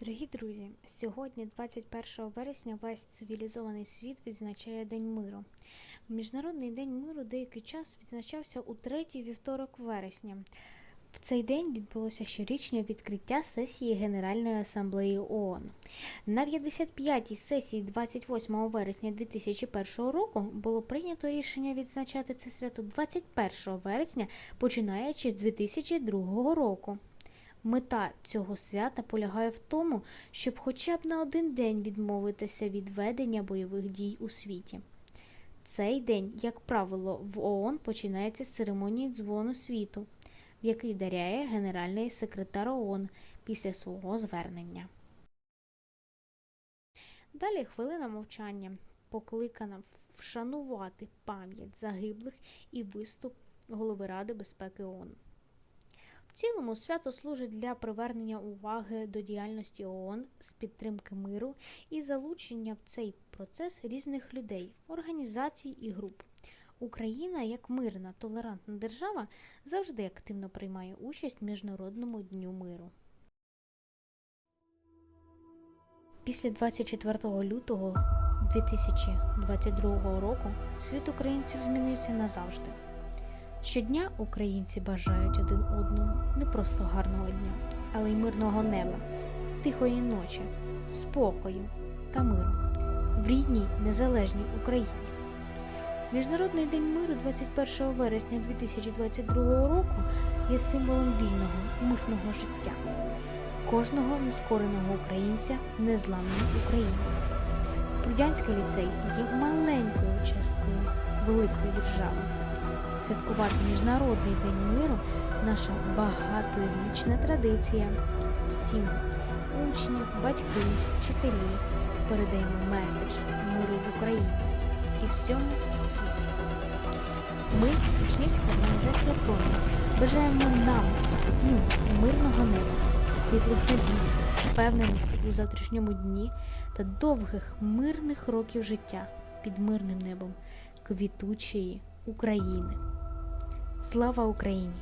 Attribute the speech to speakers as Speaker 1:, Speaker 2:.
Speaker 1: Дорогі друзі, сьогодні, 21 вересня, весь цивілізований світ відзначає День миру. Міжнародний день миру деякий час відзначався у третій вівторок вересня. В цей день відбулося щорічне відкриття сесії Генеральної асамблеї ООН. На 55-й сесії 28 вересня 2001 року було прийнято рішення відзначати це свято 21 вересня, починаючи з 2002 року. Мета цього свята полягає в тому, щоб хоча б на один день відмовитися від ведення бойових дій у світі. Цей день, як правило, в ООН починається з церемонії дзвону світу, в який даряє генеральний секретар ООН після свого звернення. Далі хвилина мовчання, покликана вшанувати пам'ять загиблих і виступ голови Ради безпеки ООН. Цілому свято служить для привернення уваги до діяльності ООН з підтримки миру і залучення в цей процес різних людей, організацій і груп. Україна, як мирна, толерантна держава, завжди активно приймає участь в Міжнародному дню миру. Після 24 лютого 2022 року світ українців змінився назавжди. Щодня українці бажають один одному не просто гарного дня, але й мирного неба, тихої ночі, спокою та миру в рідній незалежній Україні. Міжнародний день миру 21 вересня 2022 року є символом вільного, мирного життя, кожного нескореного українця в незламній Україні. Брудянський ліцей є маленькою часткою великої держави. Святкувати Міжнародний день миру наша багаторічна традиція. Всі учні, батьки, вчителі, передаємо меседж миру в Україні і всьому світі. Ми, учнівська організація «Промінь», бажаємо нам всім мирного неба, світлих надій, впевненості у завтрашньому дні та довгих мирних років життя під мирним небом квітучої України. Слава Україні!